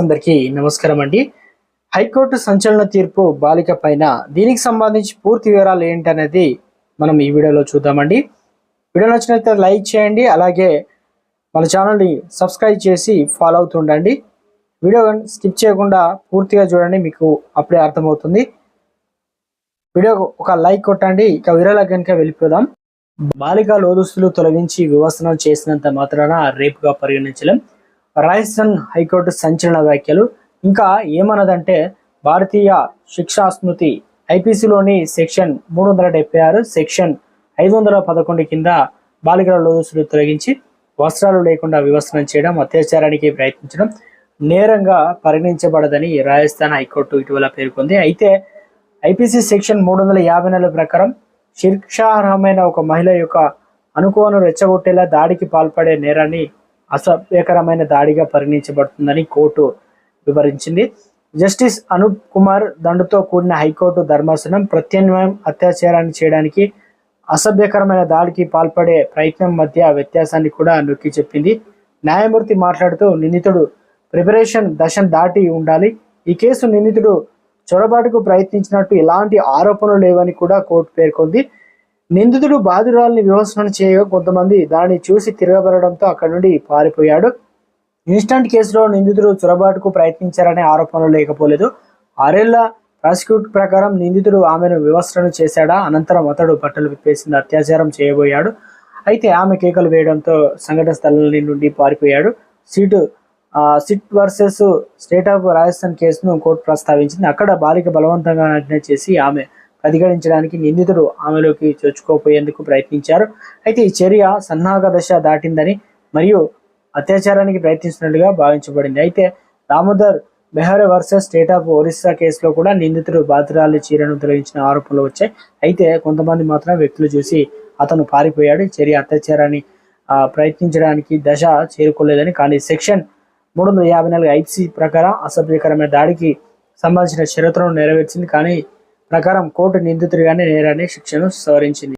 అందరికీ నమస్కారం అండి. హైకోర్టు సంచలన తీర్పు బాలిక పైన దీనికి సంబంధించి పూర్తి వివరాలు ఏంటనేది మనం ఈ వీడియోలో చూద్దామండి. వీడియో నచ్చినట్లయితే లైక్ చేయండి అలాగే మన ఛానల్ని సబ్స్క్రైబ్ చేసి ఫాలో అవుతుండండి. వీడియో స్కిప్ చేయకుండా పూర్తిగా చూడండి మీకు అప్పుడే అర్థమవుతుంది. వీడియో ఒక లైక్ కొట్టండి ఇక వివరాల కనుక వెళ్ళిపోదాం. బాలిక లోదుస్తులు తొలగించి వివసనం చేసినంత మాత్రాన రేపుగా పరిగణించలేం. రాజస్థాన్ హైకోర్టు సంచలన వ్యాఖ్యలు. ఇంకా ఏమన్నదంటే భారతీయ శిక్షా స్మృతి ఐపీసీలోని సెక్షన్ మూడు వందల డెబ్బై ఆరు సెక్షన్ ఐదు వందల పదకొండు కింద బాలికల లోదుసులు తొలగించి వస్త్రాలు లేకుండా వివసనం చేయడం అత్యాచారానికి ప్రయత్నించడం నేరంగా పరిగణించబడదని రాజస్థాన్ హైకోర్టు ఇటీవల పేర్కొంది. అయితే ఐపీసీ సెక్షన్ మూడు వందల యాభై నాలుగు ప్రకారం శిక్షార్హమైన ఒక మహిళ యొక్క అనుకోను రెచ్చగొట్టేలా దాడికి పాల్పడే నేరాన్ని అసభ్యకరమైన దాడిగా పరిగణించబడుతుందని కోర్టు వివరించింది. జస్టిస్ అనూప్ కుమార్ దండుతో కూడిన హైకోర్టు ధర్మాసనం ప్రత్యామ్నాయం అత్యాచారాన్ని చేయడానికి అసభ్యకరమైన దాడికి పాల్పడే ప్రయత్నం మధ్య వ్యత్యాసాన్ని కూడా నొక్కి చెప్పింది. న్యాయమూర్తి మాట్లాడుతూ నిందితుడు ప్రిపరేషన్ దశను దాటి ఉండాలి. ఈ కేసు నిందితుడు చొరబాటుకు ప్రయత్నించినట్టు ఎలాంటి ఆరోపణలు లేవని కూడా కోర్టు పేర్కొంది. నిందితుడు బాధిరాల్ని వివసనం చేయగా కొంతమంది దానిని చూసి తిరగబడడంతో అక్కడి నుండి పారిపోయాడు. ఇన్స్టంట్ కేసులో నిందితుడు చొరబాటుకు ప్రయత్నించారనే ఆరోపణలు లేకపోలేదు. ఆరేళ్ళ ప్రాసిక్యూట్ ప్రకారం నిందితుడు ఆమెను వివస్త్రణ చేశాడా? అనంతరం అతడు బట్టలు విప్పేసింది అత్యాచారం చేయబోయాడు. అయితే ఆమె కేకలు వేయడంతో సంఘటన స్థలం నుండి పారిపోయాడు. సీటు సిట్ వర్సెస్ స్టేట్ ఆఫ్ రాజస్థాన్ కేసును కోర్టు ప్రస్తావించింది. అక్కడ బాలిక బలవంతంగా నటన చేసి ఆమె అధిగమించడానికి నిందితుడు ఆమెలోకి చొచ్చుకోపోయేందుకు ప్రయత్నించారు. అయితే ఈ చర్య సన్నాహక దశ దాటిందని మరియు అత్యాచారానికి ప్రయత్నిస్తున్నట్లుగా భావించబడింది. అయితే Damodar Behar versus state of Orissa కేసులో కూడా నిందితుడు బాధితురాలి చీరను తొలగించిన ఆరోపణలు వచ్చాయి. అయితే కొంతమంది మాత్రం వ్యక్తులు చూసి అతను పారిపోయాడు. చర్య అత్యాచారాన్ని ప్రయత్నించడానికి దశ చేరుకోలేదని కానీ సెక్షన్ మూడు వందల యాభై నాలుగు ఐసీ ప్రకారం అసభ్యకరమైన దాడికి సంబంధించిన షరతులను నెరవేర్చింది. కానీ ప్రకారం కోర్టు నిందితుడిగానే నేరాన్ని శిక్షను సవరించింది.